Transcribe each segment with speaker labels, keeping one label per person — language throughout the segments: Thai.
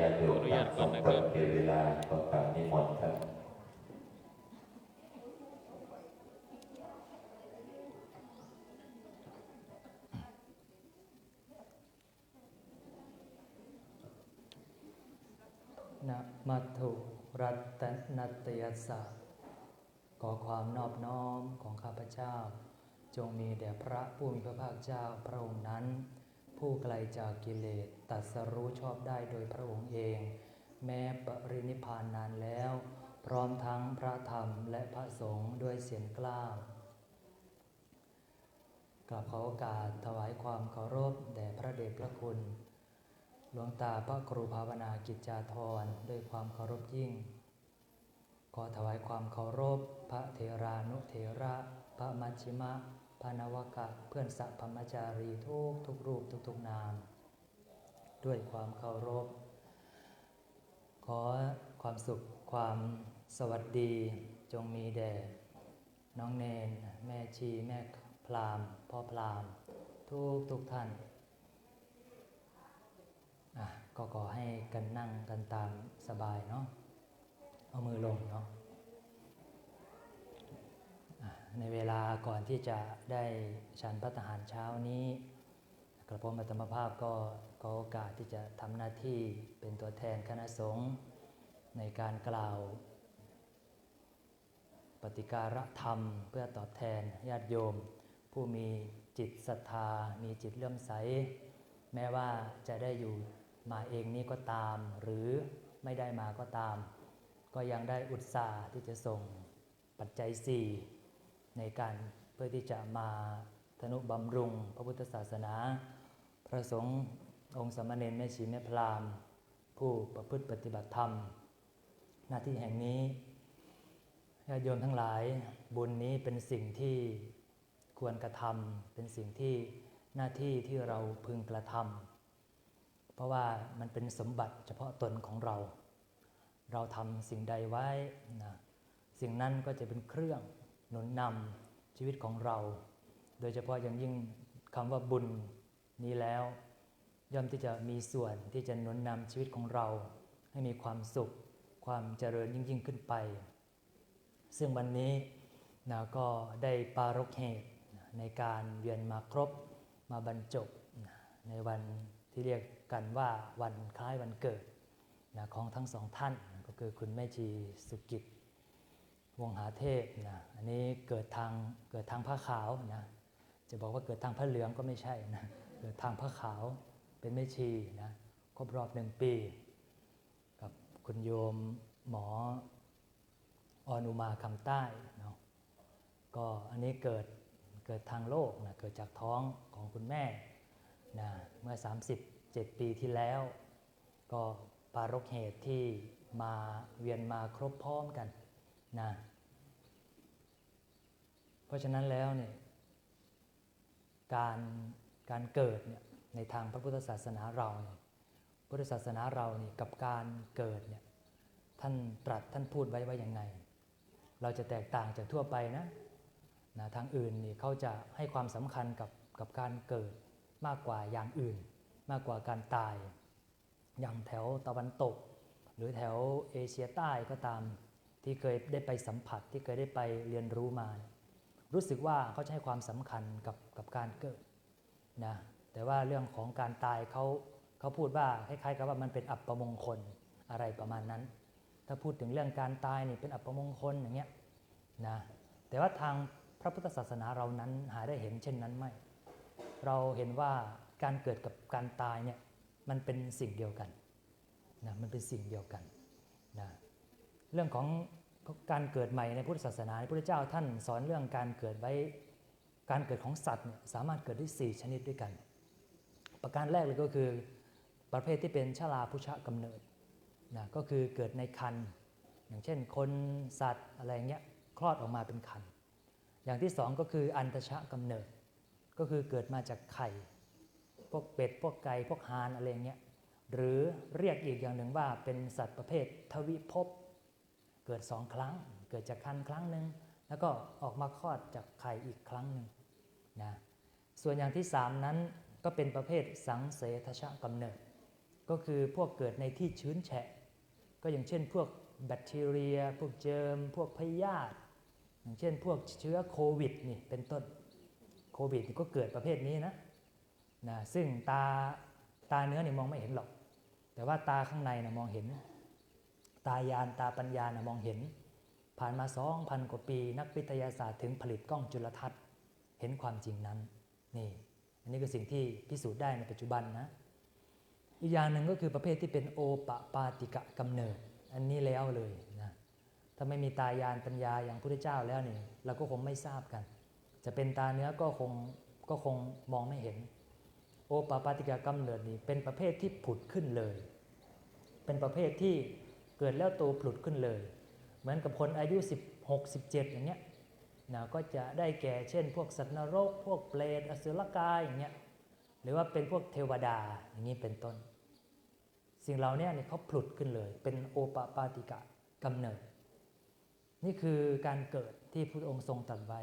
Speaker 1: ญาติโยม
Speaker 2: ขออนุญาตก่
Speaker 1: ส่
Speaker 2: อน
Speaker 1: ง
Speaker 2: นะค
Speaker 1: เปิ
Speaker 2: รับ
Speaker 1: ดเป็นเวลาก็กราบนิมนต์ครับ
Speaker 3: นะมัตถุรัตนัตยสสะขอความนอบน้อมของข้าพเจ้า จงมีแด่พระผู้มีพระภาคเจ้าพระองค์นั้น ผู้ไกลจากกิเลสตรัสรู้ชอบได้โดยพระองค์เอง แม้ปรินิพานนานแล้ว พร้อมทั้งพระธรรมและพระสงฆ์ด้วยเสียงกล้าวกราบขอโอกาสถวายความเคารพแด่พระเดชพระคุณ หลวงตาพระครูภาวนากิจจาธรด้วยความเคารพยิ่ง ขอถวายความเคารพ พระเทรานุเทระ พระมัชชิมะ พนวกะเพื่อนสัพพมจารีทุกทุกรูปทุกทุกนาม ด้วยความเคารพ ขอความสุขความสวัสดีจงมีแด่น้องเนน แม่ชี แม่พรามพ่อพราม ทุกทุกท่านก็ขอให้กันนั่งกันตามสบายเนาะเอามือลงเนาะอะ ในเวลาก่อนที่จะได้ฉันพระทหารเช้านี้ กระผมอัตมภาพก็ขอโอกาสที่จะทำหน้าที่เป็นตัวแทนคณะสงฆ์ในการกล่าว ปฏิการธรรมเพื่อตอบแทนญาติโยม ผู้มีจิตศรัทธา มีจิตเลื่อมใส แม้ว่าจะได้อยู่มาเองนี้ก็ตาม หรือไม่ได้มาก็ตาม ก็ยังได้อุตส่าห์ที่จะส่งปัจจัย4 ในการเพื่อที่จะมาธนุบำรุงพระพุทธศาสนา พระสงฆ์องค์สามเณรแม่ชีแม่พราหมณ์ผู้ประพฤติปฏิบัติธรรม หน้าที่แห่งนี้ญาติโยมทั้งหลายบุญนี้เป็นสิ่งที่ควรกระทำเป็นสิ่งที่หน้าที่ที่เราพึงกระทำเพราะว่ามันเป็นสมบัติเฉพาะตนของเรา เราทำสิ่งใดไว้นะสิ่งนั้นก็จะเป็นเครื่อง หนุนนำชีวิตของเรา โดยเฉพาะอย่างยิ่งคำว่าบุญนี้แล้ว ย่อมที่จะมีส่วนที่จะหนุนนำชีวิตของเรา ให้มีความสุข ความเจริญยิ่งยิ่งขึ้นไป ซึ่งวันนี้นะก็ได้ปารกเหตุในการเวียนมาครบมาบรรจบในวันที่เรียกกันว่าวันคล้ายวันเกิดนะของทั้งสองท่านก็คือคุณแม่ชีสุกิจ วงหาเทพนะอันนี้เกิดทางเกิดทางผ้าขาวนะจะบอกว่าเกิดทางผ้าเหลืองก็ไม่ใช่นะเกิดทางผ้าขาวเป็นแม่ชีนะครบรอบหนึ่งปี กับคุณโยมหมออนุมาคำใต้เนาะก็อันนี้เกิดเกิดทางโลกนะเกิดจากท้องของคุณแม่นะเมื่อ 37 ปีที่แล้ว ก็ปารกเหตุที่มาเวียนมาครบพร้อมกัน นะเพราะฉะนั้นแล้วเนี่ยการการเกิดเนี่ยในทางพระพุทธศาสนาเราเนี่ยพุทธศาสนาเรานี่กับการเกิดเนี่ยท่านตรัสท่านพูดไว้ว่าอย่างไง เราจะแตกต่างจากทั่วไปนะนะทางอื่นนี่เขาจะให้ความสำคัญกับกับการเกิดมากกว่าอย่างอื่น มากกว่าการตาย อย่างแถวตะวันตก หรือแถวเอเชียใต้ก็ตาม ที่เคยได้ไปสัมผัสที่เคยได้ไปเรียนรู้มา รู้สึกว่าเขาจะให้ความสำคัญกับกับการเกิดนะแต่ว่าเรื่องของการตายเขาเขาพูดว่าคล้ายๆกับว่ามันเป็นอัปมงคลอะไรประมาณนั้น ถ้าพูดถึงเรื่องการตายนี่เป็นอัปมงคลอย่างเงี้ยนะแต่ว่าทางพระพุทธศาสนาเรานั้นหาได้เห็นเช่นนั้นไม่ เราเห็นว่าการเกิดกับการตายเนี่ยมันเป็นสิ่งเดียวกันนะมันเป็นสิ่งเดียวกันนะ เรื่องของการเกิดใหม่ในพุทธศาสนาพระพุทธเจ้าท่านสอนเรื่องการเกิดไว้การเกิดของสัตว์สามารถเกิดได้4ชนิดด้วยกัน ประการแรกเลยก็คือประเภทที่เป็นชาลาพุชะกำเนิดนะก็คือเกิดในคันอย่างเช่นคนสัตว์อะไรเงี้ยคลอดออกมาเป็นคันอย่างที่สองก็คืออันตชะกำเนิด ก็คือเกิดมาจากไข่พวกเป็ดพวกไก่พวกหานอะไรเงี้ยหรือเรียกอีกอย่างหนึ่งว่าเป็นสัตว์ประเภททวิภพ เกิดสองครั้ง เกิดจากคันครั้งหนึ่งแล้วก็ออกมาคลอดจากไข่อีกครั้งหนึ่งนะส่วนอย่างที่สามนั้นก็เป็นประเภทสังเสทชะกำเนิด ก็คือพวกเกิดในที่ชื้นแฉะ ก็อย่างเช่น พวกแบคทีเรีย พวกเจิม พวกพยาธิอย่างเช่น พวกเชื้อโควิดนี่เป็นต้นโควิดก็เกิดประเภทนี้นะนะซึ่งตาตาเนื้อนี่มองไม่เห็นหรอก แต่ว่าตาข้างในนะมองเห็น ตายานตาปัญญานะมองเห็น ผ่านมา2,000กว่าปี นักวิทยาศาสตร์ถึงผลิตกล้องจุลทรรศน์เห็นความจริงนั้นนี่อันนี้คือสิ่งที่พิสูจน์ได้ในปัจจุบันนะอีกอย่างหนึ่งก็คือประเภทที่เป็นโอปปาติกะกำเนิด อันนี้แล้วเลยนะถ้าไม่มีตายานปัญญาอย่างพระพุทธเจ้าแล้วนี่เราก็คงไม่ทราบกัน จะเป็นตาเนื้อก็คงก็คงมองไม่เห็น โอปปาติกะกำเนิดนี่เป็นประเภทที่ผุดขึ้นเลย เป็นประเภทที่ เกิดแล้วโตผลุดขึ้นเลย เหมือนกับคนอายุ 16 17 อย่างเงี้ยนะก็จะได้แก่เช่น พวกสัตว์นรก พวกเปรตอสุรกายอย่างเงี้ยหรือว่าเป็นพวกเทวดาอย่างนี้เป็นต้น สิ่งเหล่านี้เนี่ยเขาผลุดขึ้นเลย เป็นโอปปาติกะกำเนิด นี่คือการเกิดที่พระองค์ทรงตรัสไว้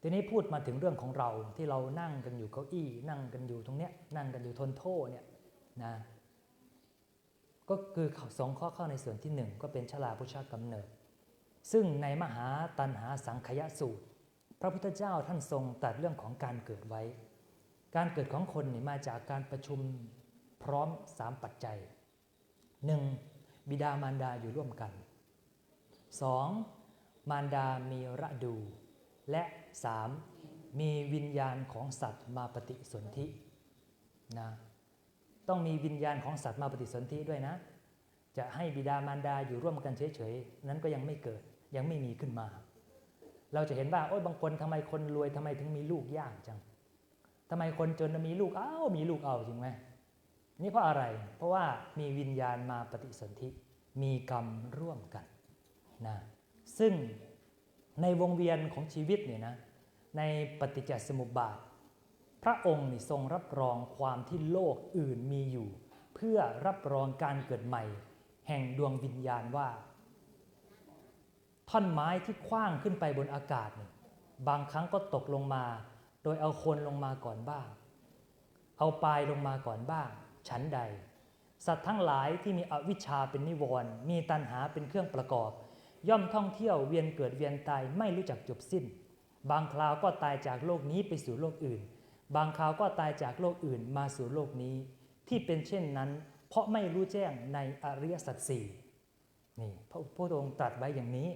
Speaker 3: ทีนี้พูดมาถึงเรื่องของเราที่เรานั่งกันอยู่เก้าอี้ นั่งกันอยู่ตรงเนี้ยนั่งกันอยู่ทนโทษเนี่ยนะ ก็คือสองข้อเข้าในส่วนที่หนึ่งก็เป็นชลาพุชากำเนิด ซึ่งในมหาตันหาสังขยสูตร พระพุทธเจ้าท่านทรงตรัสเรื่องของการเกิดไว้ การเกิดของคนนี่มาจากการประชุมพร้อมสามปัจจัย 1. บิดามารดาอยู่ร่วมกัน 2. มารดามีระดู และ 3. มีวิญญาณของสัตว์มาปฏิสนธินะ ต้องมีวิญญาณของสัตว์มาปฏิสนธิด้วยนะ จะให้บิดามารดาอยู่ร่วมกันเฉยๆ นั้นก็ยังไม่เกิดยังไม่มีขึ้นมา เราจะเห็นว่าโอ้ยบางคนทำไมคนรวยทำไมถึงมีลูกยากจังทำไมคนจนมีลูกเอ้ามีลูกเอาจริงไหมนี่เพราะอะไร เพราะว่ามีวิญญาณมาปฏิสนธิ มีกรรมร่วมกันนะซึ่งในวงเวียนของชีวิตเนี่ยนะในปฏิจจสมุปบาท พระองค์ทรงรับรองความที่โลกอื่นมีอยู่ เพื่อรับรองการเกิดใหม่ แห่งดวงวิญญาณว่า ท่อนไม้ที่คว้างขึ้นไปบนอากาศนี่บางครั้งก็ตกลงมา โดยเอาโคนลงมาก่อนบ้าง เอาปลายลงมาก่อนบ้าง ฉันใด สัตว์ทั้งหลายที่มีอวิชชาเป็นนิวรณ์มีตัณหาเป็นเครื่องประกอบ ย่อมท่องเที่ยวเวียนเกิดเวียนตายไม่รู้จักจบสิ้น บางคราวก็ตายจากโลกนี้ไปสู่โลกอื่น บางคราวก็ตายจากโลกอื่นมาสู่โลกนี้ ที่เป็นเช่นนั้น เพราะไม่รู้แจ้งในอริยสัจสี่นี่พระพุทธองค์ตรัสไว้อย่างนี้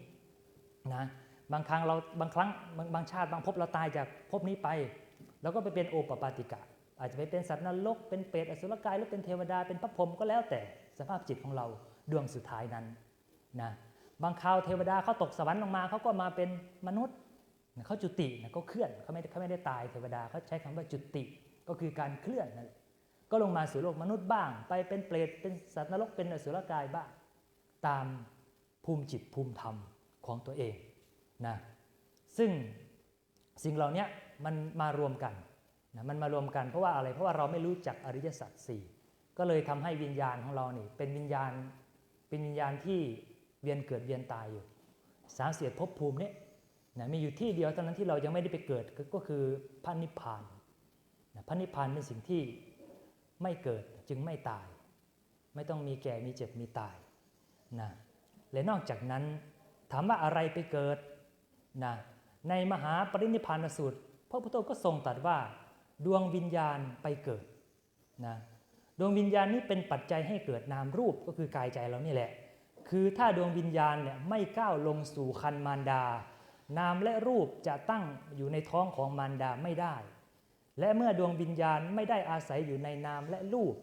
Speaker 3: นะบางครั้งเราบางครั้งบางบางชาติบางภพเราตายจากภพนี้ไป แล้วก็ไปเป็นโอปปาติกะ อาจจะไปเป็นสัตว์นรกเป็นเปรตอสุรกายหรือเป็นเทวดาเป็นพระพรหมก็แล้วแต่สภาพจิตของเราดวงสุดท้ายนั้นนะบางคราวเทวดาเขาตกสวรรค์ลงมาเขาก็มาเป็นมนุษย์ เขาจุตินะก็เคลื่อนเขาไม่เขาไม่ได้ตายเทวดาเขาใช้คำว่าจุติก็คือการเคลื่อนนั่นแหละก็ลงมาสู่โลกมนุษย์บ้าง ไปเป็นเปรตเป็นสัตว์นรกเป็นอสุรกายบ้าง ตามภูมิจิตภูมิธรรมของตัวเองนะซึ่งสิ่งเหล่านี้มันมารวมกันนะมันมารวมกันเพราะว่าอะไรเพราะว่าเราไม่รู้จักอริยสัจสี่ก็เลยทำให้วิญญาณของเรานี่เป็นวิญญาณเป็นวิญญาณที่เวียนเกิดเวียนตายอยู่สามเสียดภพภูมินี้ นะมีอยู่ที่เดียวเท่านั้นที่เรายังไม่ได้ไปเกิดก็คือพระนิพพานนะพระนิพพานเป็นสิ่งที่ไม่เกิดจึงไม่ตาย ไม่ต้องมีแก่มีเจ็บมีตายนะและนอกจากนั้นถามว่าอะไรไปเกิดนะในมหาปรินิพพานสูตร พระพุทธองค์ก็ทรงตรัสว่า ดวงวิญญาณไปเกิดนะดวงวิญญาณนี้เป็นปัจจัยให้เกิดนามรูปก็คือกายใจเรานี่แหละ คือถ้าดวงวิญญาณเนี่ยไม่ก้าวลงสู่คันมารดา นามและรูปจะตั้งอยู่ในท้องของมารดาไม่ได้ และเมื่อดวงวิญญาณไม่ได้อาศัยอยู่ในนามและรูป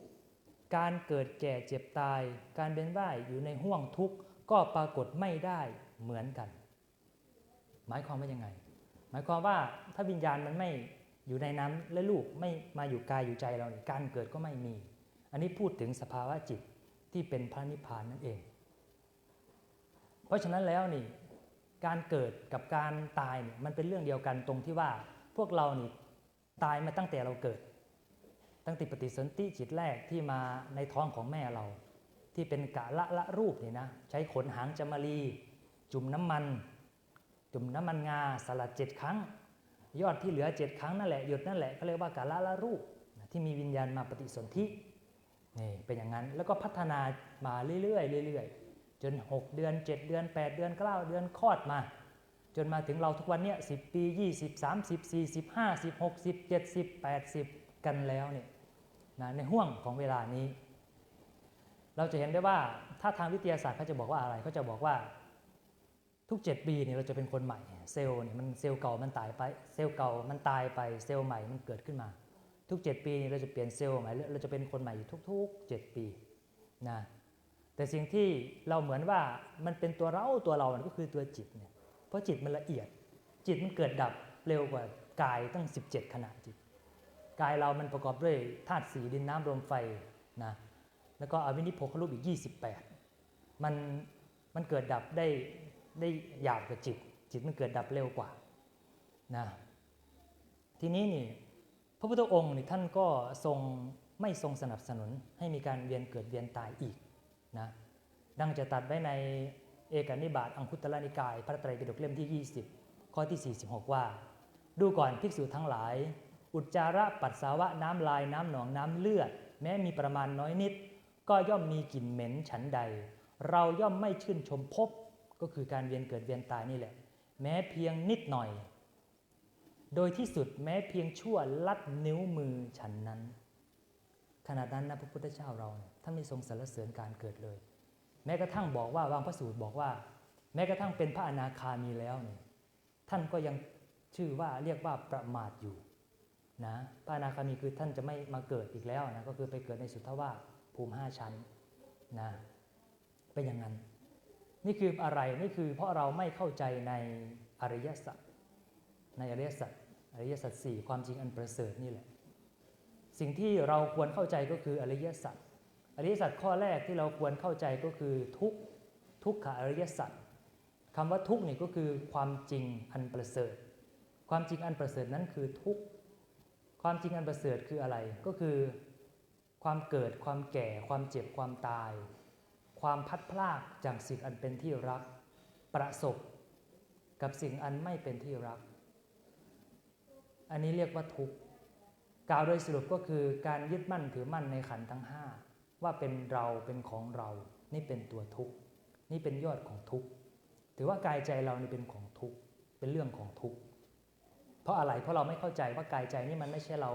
Speaker 3: การเกิดแก่เจ็บตาย การเป็นว่ายอยู่ในห่วงทุกข์ก็ปรากฏไม่ได้เหมือนกัน หมายความว่ายังไง หมายความว่าถ้าวิญญาณมันไม่อยู่ในน้ำและลูกไม่มาอยู่กายอยู่ใจเราเนี่ยการเกิดก็ไม่มี อันนี้พูดถึงสภาวะจิตที่เป็นพระนิพพานนั่นเอง เพราะฉะนั้นแล้วนี่ การเกิดกับการตายเนี่ยมันเป็นเรื่องเดียวกันตรงที่ว่าพวกเรานี่ตายมาตั้งแต่เราเกิด ตั้งแต่ปฏิสนธิจิตแรกที่มาในท้องของแม่เรา ที่เป็นกะละละรูปนี่นะใช้ขนหางจมรี จุ่มน้ำมัน จุ่มน้ำมันงาสลัดเจ็ดครั้ง ยอดที่เหลือเจ็ดครั้งนั่นแหละหยดนั่นแหละก็เรียกว่ากาละละรูปที่มีวิญญาณมาปฏิสนธินี่เป็นอย่างนั้นแล้วก็พัฒนามาเรื่อยๆเรื่อยๆ จน 6 เดือน 7 เดือน 8 เดือน 9 เดือนคลอดมา จนมาถึงเราทุกวันเนี้ย10ปี 20 30 40 50 60 70 80 กันแล้วเนี่ยนะในห่วงของเวลานี้ เราจะเห็นได้ว่าถ้าทางวิทยาศาสตร์เขาจะบอกว่าอะไรเขาจะบอกว่าทุก 7 ปีเนี่ยเราจะเป็นคนใหม่ เซลล์เนี่ยมันเซลล์เก่ามันตายไปเซลล์เก่ามันตายไปเซลล์ใหม่มันเกิดขึ้นมา ทุก 7 ปีเนี่ยเราจะเปลี่ยนเซลล์ใหม่เราจะเป็นคนใหม่อยู่ทุก ๆ 7 ปีนะ แต่สิ่งที่เราเหมือนว่ามันเป็นตัวเราตัวเรามันก็คือตัวจิตเนี่ยเพราะจิตมันละเอียด จิตมันเกิดดับเร็วกว่ากายตั้ง 17 ขณะจิต กายเรามันประกอบด้วยธาตุสีดินน้ำลมไฟนะแล้วก็อวินิโพครูปอีก 28 มันมันเกิดดับได้ได้หยาบกว่าจิต จิตมันเกิดดับเร็วกว่านะทีนี้นี่พระพุทธองค์นี่ท่านก็ทรงไม่ทรงสนับสนุนให้มีการเวียนเกิดเวียนตายอีก นะดังจะตัดไว้ในเอกนิบาตอังคุตตรนิกาย พระไตรปิฎกเล่มที่ 20 ข้อที่ 46 ว่า ดูก่อนภิกษุทั้งหลาย อุจจาระปัสสาวะน้ำลายน้ำหนองน้ำเลือด แม้มีประมาณน้อยนิด ก็ย่อมมีกลิ่นเหม็นฉันใด เราย่อมไม่ชื่นชมพบก็คือการเวียนเกิดเวียนตายนี่แหละ แม้เพียงนิดหน่อย โดยที่สุดแม้เพียงชั่วลัดนิ้วมือฉันนั้น ขนาดนั้นนะพระพุทธเจ้าเราท่านไม่ทรงสรรเสริญการเกิดเลย แม้กระทั่งบอกว่าวางพระสูตรบอกว่า แม้กระทั่งเป็นพระอนาคามีแล้วเนี่ยท่านก็ยังชื่อว่าเรียกว่าประมาทอยู่นะพระอนาคามีคือท่านจะไม่มาเกิดอีกแล้วนะก็คือไปเกิดในสุทธวาภูมิห้าชั้นนะเป็นอย่างนั้น นี่คืออะไรนี่คือเพราะเราไม่เข้าใจในอริยสัจในอริยสัจอริยสัจสี่ความจริงอันประเสริฐนี่แหละ สิ่งที่เราควรเข้าใจก็คืออริยสัจอริยสัจข้อแรกที่เราควรเข้าใจก็คือทุกทุกขอริยสัจคำว่าทุกข์นี่ยก็คือความจริงอันประเสริฐ ความจริงอันประเสริฐนั้นคือทุกความจริงอันประเสริฐคืออะไรก็คือ ความเกิดความแก่ ความเจ็บความตาย ความพัดพลากจากสิ่งอันเป็นที่รัก ประสบกับสิ่งอันไม่เป็นที่รัก อันนี้เรียกว่าทุกข์ กล่าวโดยสรุปก็คือการยึดมั่นถือมั่นในขันทั้ง 5 ว่าเป็นเราเป็นของเรา นี่เป็นตัวทุกข์ นี่เป็นยอดของทุกข์ ถือว่ากายใจเรานี่เป็นของทุกข์ เป็นเรื่องของทุกข์ เพราะอะไร เพราะเราไม่เข้าใจว่ากายใจนี่มันไม่ใช่เรา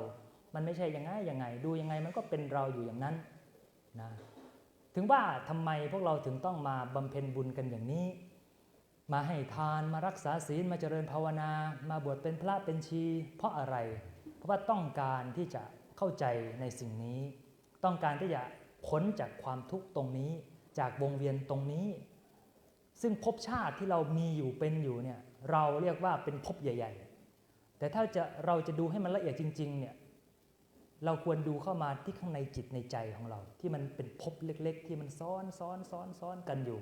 Speaker 3: มันไม่ใช่ยังไงยังไง ดูยังไงมันก็เป็นเราอยู่อย่างนั้นนะ ถึงว่าทำไมพวกเราถึงต้องมาบำเพ็ญบุญกันอย่างนี้ มาให้ทาน มารักษาศีล มาเจริญภาวนา มาบวชเป็นพระเป็นชี เพราะอะไร เพราะว่าต้องการที่จะเข้าใจในสิ่งนี้ ต้องการที่จะพ้นจากความทุกข์ตรงนี้ จากวงเวียนตรงนี้ ซึ่งภพชาติที่เรามีอยู่เป็นอยู่เนี่ยเราเรียกว่าเป็นภพใหญ่ ๆ แต่ถ้าจะเราจะดูให้มันละเอียดจริง ๆ เนี่ยเราควรดูเข้ามาที่ข้างในจิตในใจของเรา ที่มันเป็นภพเล็ก ๆ ที่มันซ้อนซ้อนซ้อนซ้อนกันอยู่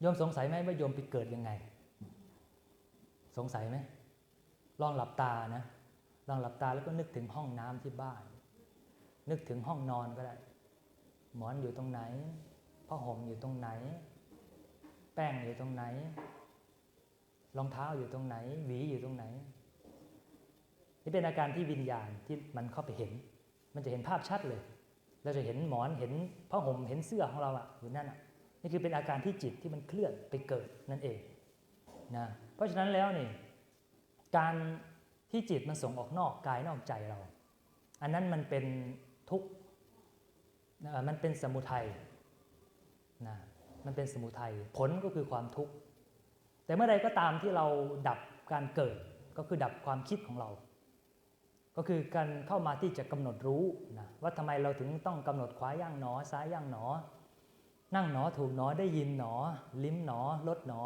Speaker 3: โยมสงสัยไหมว่าโยมไปเกิดยังไง สงสัยไหม ลองหลับตานะ ลองหลับตาแล้วก็นึกถึงห้องน้ำที่บ้าน นึกถึงห้องนอนก็ได้ หมอนอยู่ตรงไหนผ้าห่มอยู่ตรงไหน แป้งอยู่ตรงไหน รองเท้าอยู่ตรงไหน หวีอยู่ตรงไหน นี่เป็นอาการที่วิญญาณที่มันเข้าไปเห็น มันจะเห็นภาพชัดเลย เราจะเห็นหมอนเห็นผ้าห่มเห็นเสื้อของเราอะอยู่นั่นอะนี่คือเป็นอาการที่จิตที่มันเคลื่อนไปเกิดนั่นเองนะเพราะฉะนั้นแล้วนี่ การที่จิตมันส่งออกนอกกายนอกใจเรา อันนั้นมันเป็นทุกข์มันเป็นสมุทัยนะมันเป็นสมุทัยผลก็คือความทุกข์แต่เมื่อใดก็ตามที่เราดับการเกิดก็คือดับความคิดของเรา ก็คือการเข้ามาที่จะกำหนดรู้นะว่าทำไมเราถึงต้องกำหนดขวาย่างหนอ ซ้ายย่างหนอ นั่งหนอถูกหนอได้ยินหนอ ลิ้มหนอลดหนอ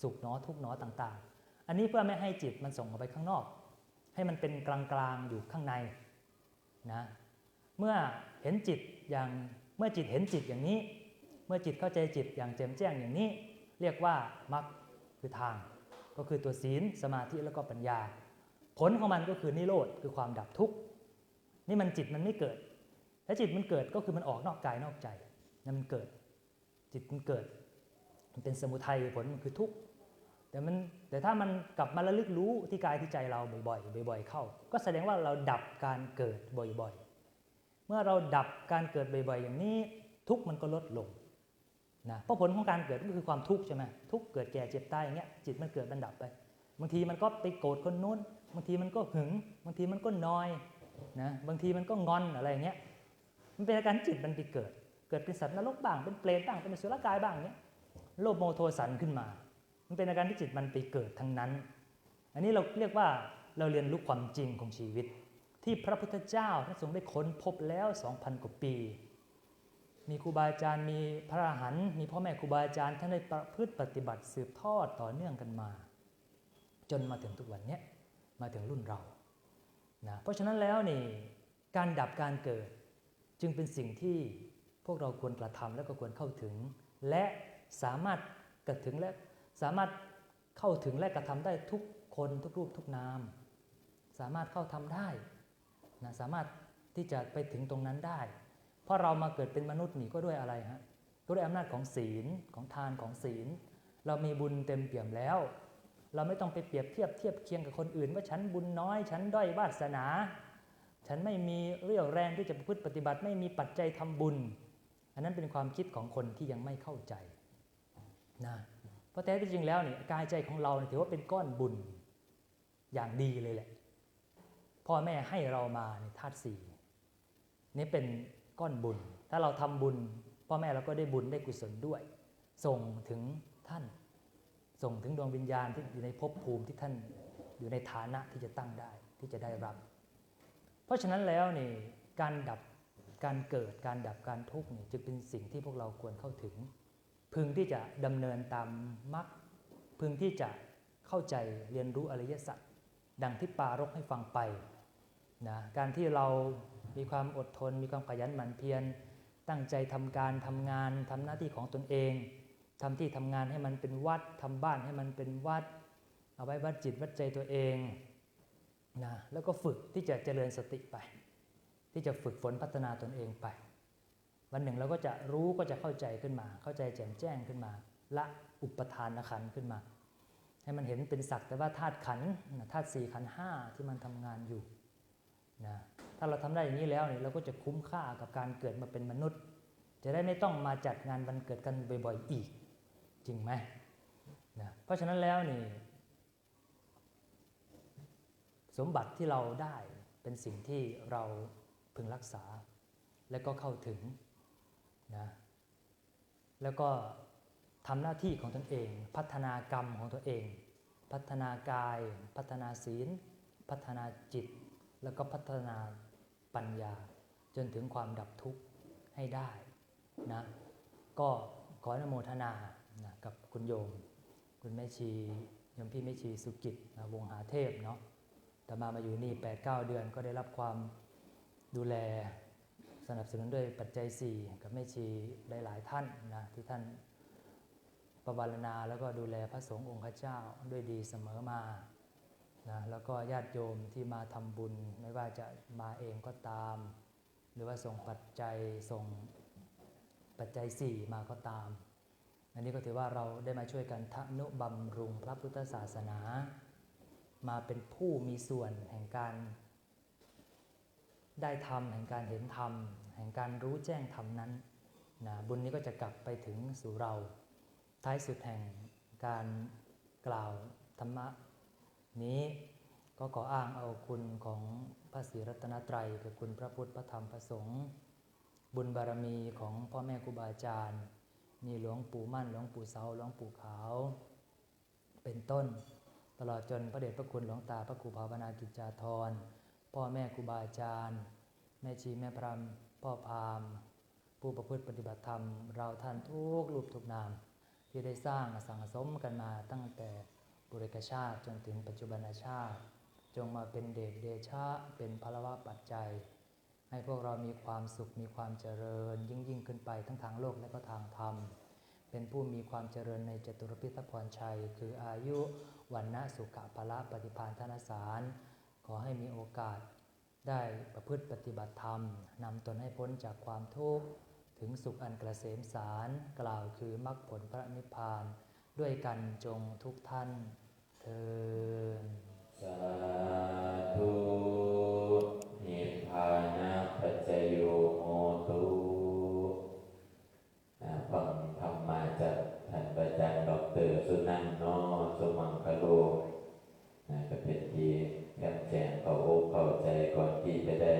Speaker 3: สุขหนอทุกหนอต่างๆ อันนี้เพื่อไม่ให้จิตมันส่งออกไปข้างนอก ให้มันเป็นกลางๆอยู่ข้างในนะเมื่อเห็นจิตอย่างเมื่อจิตเห็นจิตอย่างนี้ เมื่อจิตเข้าใจจิตอย่างแจ่มแจ้งอย่างนี้ เรียกว่ามรรคคือทาง ก็คือตัวศีลสมาธิแล้วก็ปัญญา ผลของมันก็คือนิโรธคือความดับทุกข์นี่มันจิตมันไม่เกิดถ้าจิตมันเกิดก็คือมันออกนอกกายนอกใจนั่นมันเกิด จิตมันเกิด มันเป็นสมุทัยผลมันคือทุกข์ แต่มันแต่ถ้ามันกลับมาระลึกรู้ที่กายที่ใจเราบ่อยๆ บ่อย ๆ เข้า ก็แสดงว่าเราดับการเกิดบ่อยๆ เมื่อเราดับการเกิดบ่อยๆ อย่างนี้ทุกมันก็ลดลงนะเพราะผลของการเกิดก็คือความทุกข์ใช่ไหมทุกเกิดแก่เจ็บตายอย่างเงี้ยจิตมันเกิดมันดับไป บางทีมันก็ไปโกรธคนนู้น บางทีมันก็หึง บางทีมันก็นอยนะบางทีมันก็งอนอะไรอย่างเงี้ยมันเป็นอาการจิตมันไปเกิด เกิดเป็นสัตว์นรกบ้างเป็นเปรตบ้างเป็นสุรกายบ้างเงี้ยโลภโมโทสันขึ้นมา มันเป็นอาการที่จิตมันไปเกิดทั้งนั้น อันนี้เราเรียกว่าเราเรียนรู้ความจริงของชีวิต ที่พระพุทธเจ้าท่านทรงได้ค้นพบแล้ว 2,000 กว่าปี มีครูบาอาจารย์มีพระอรหันต์มีพ่อแม่ครูบาอาจารย์ท่านได้ประพฤติปฏิบัติสืบทอดต่อเนื่องกันมา จนมาถึงทุกวันนี้มาถึงรุ่นเรานะเพราะฉะนั้นแล้วนี่การดับการเกิดจึงเป็นสิ่งที่พวกเราควรกระทำและก็ควรเข้าถึง และสามารถกระถึงและ สามารถเข้าถึงและกระทำได้ทุกคนทุกรูปทุกนาม สามารถเข้าทำได้นะสามารถที่จะไปถึงตรงนั้นได้ เพราะเรามาเกิดเป็นมนุษย์นี่ก็ด้วยอะไรฮะก็ด้วยอำนาจของศีลของทานของศีล เรามีบุญเต็มเปี่ยมแล้ว เราไม่ต้องไปเปรียบเทียบเทียบเคียงกับคนอื่น ว่าฉันบุญน้อย ฉันด้อยวาสนา ฉันไม่มีเรี่ยวแรงที่จะพฤติปฏิบัติ ไม่มีปัจจัยทำบุญ อันนั้นเป็นความคิดของคนที่ยังไม่เข้าใจนะ เพราะแท้ที่จริงแล้วเนี่ยกายใจของเราเนี่ยถือว่าเป็นก้อนบุญอย่างดีเลยแหละพ่อแม่ให้เรามาในธาตุสี่นี่เป็นก้อนบุญ ถ้าเราทำบุญ พ่อแม่เราก็ได้บุญได้กุศลด้วย ส่งถึงท่าน ส่งถึงดวงวิญญาณที่อยู่ในภพภูมิที่ท่านอยู่ในฐานะที่จะตั้งได้ที่จะได้รับ เพราะฉะนั้นแล้วนี่การดับการเกิดการดับการทุกข์นี่จึงเป็นสิ่งที่พวกเราควรเข้าถึง พึงที่จะดำเนินตามมรรคพึงที่จะเข้าใจเรียนรู้อริยสัจดังที่ปารกให้ฟังไปนะการที่เรามีความอดทน มีความขยันหมั่นเพียร ตั้งใจทำการทำงานทำหน้าที่ของตนเองทำที่ทำงานให้มันเป็นวัดทำบ้านให้มันเป็นวัด เอาไว้วัดจิตวัดใจตัวเองนะแล้วก็ฝึกที่จะเจริญสติไป ที่จะฝึกฝนพัฒนาตนเองไป วันหนึ่งเราก็จะรู้ก็จะเข้าใจขึ้นมา เข้าใจแจ่มแจ้งขึ้นมา ละอุปทานขันขึ้นมา ให้มันเห็นเป็นสักแต่ว่าธาตุขันธาตุสี่ขันห้าที่มันทำงานอยู่นะถ้าเราทำได้อย่างนี้แล้วเนี่ยเราก็จะคุ้มค่ากับการเกิดมาเป็นมนุษย์ จะได้ไม่ต้องมาจัดงานวันเกิดกันบ่อยๆอีก จริงไหมนะเพราะฉะนั้นแล้วนี่สมบัติที่เราได้เป็นสิ่งที่เราพึงรักษาและก็เข้าถึง นะแล้วก็ทำหน้าที่ของตนเอง พัฒนากรรมของตัวเอง พัฒนากาย พัฒนาศีล พัฒนาจิต แล้วก็พัฒนาปัญญา จนถึงความดับทุกข์ให้ได้นะก็ขออนุโมทนานะกับคุณโยม คุณแม่ชีโยมพี่แม่ชีสุกิจนะวงหาเทพเนาะแต่มามาอยู่นี่8-9 เดือนก็ได้รับความดูแล สนับสนุนด้วยปัจจัย 4 กับแม่ชีหลาย ๆ ท่านนะที่ท่านประวารณาแล้วก็ดูแลพระสงฆ์องค์ข้าเจ้าด้วยดีเสมอมานะแล้วก็ญาติโยมที่มาทำบุญไม่ว่าจะมาเองก็ตาม หรือว่าส่งปัจจัยส่งปัจจัย 4 มาก็ตาม อันนี้ก็ถือว่าเราได้มาช่วยกันทะนุบำรุงพระพุทธศาสนา มาเป็นผู้มีส่วนแห่งการ ได้ทำแห่งการเห็นธรรม แห่งการรู้แจ้งธรรมนั้นนะบุญนี้ก็จะกลับไปถึงสู่เรา ท้ายสุดแห่งการกล่าวธรรมะนี้ก็ขออ้างเอาคุณของพระศรีรัตนตรัยคือคุณพระพุทธพระธรรมพระสงฆ์บุญบารมีของพ่อแม่ครูบาอาจารย์ มีหลวงปู่มั่นหลวงปู่เสาหลวงปู่ขาว เป็นต้น ตลอดจนพระเดชพระคุณหลวงตาพระครูภาวนากิจจาธร พ่อแม่ครูบาอาจารย์ แม่ชีแม่พรามพ่อพามผู้ประพฤติปฏิบัติธรรม เราท่านทุกรูปทุกนาม ที่ได้สร้างสังสมกันมาตั้งแต่บุริกชาติจนถึงปัจจุบันชาติ จงมาเป็นเดชเดชะเป็นพลวะปัจจัย ให้พวกเรามีความสุขมีความเจริญ ยิ่งยิ่งขึ้นไปทั้งทางโลกและก็ทางธรรมเป็นผู้มีความเจริญในจตุรพิทพรชัย คืออายุวันนะสุขะพละปฏิพานธนสาร ขอให้มีโอกาสได้ประพฤติปฏิบัติธรรมนำตนให้พ้นจากความทุกข์ ถึงสุขอันกระเสมสารกล่าวคือมรรคผลพระนิพพาน ด้วยกันจงทุกท่านเทิน
Speaker 1: สาธุนิพพานาปัจจโยโหตุฟังธรรมมาจากท่านประจันย์ดรสุนันโนสมังคโลก็เป็นที การแจงเข้าอกเข้าใจก่อนที่จะได้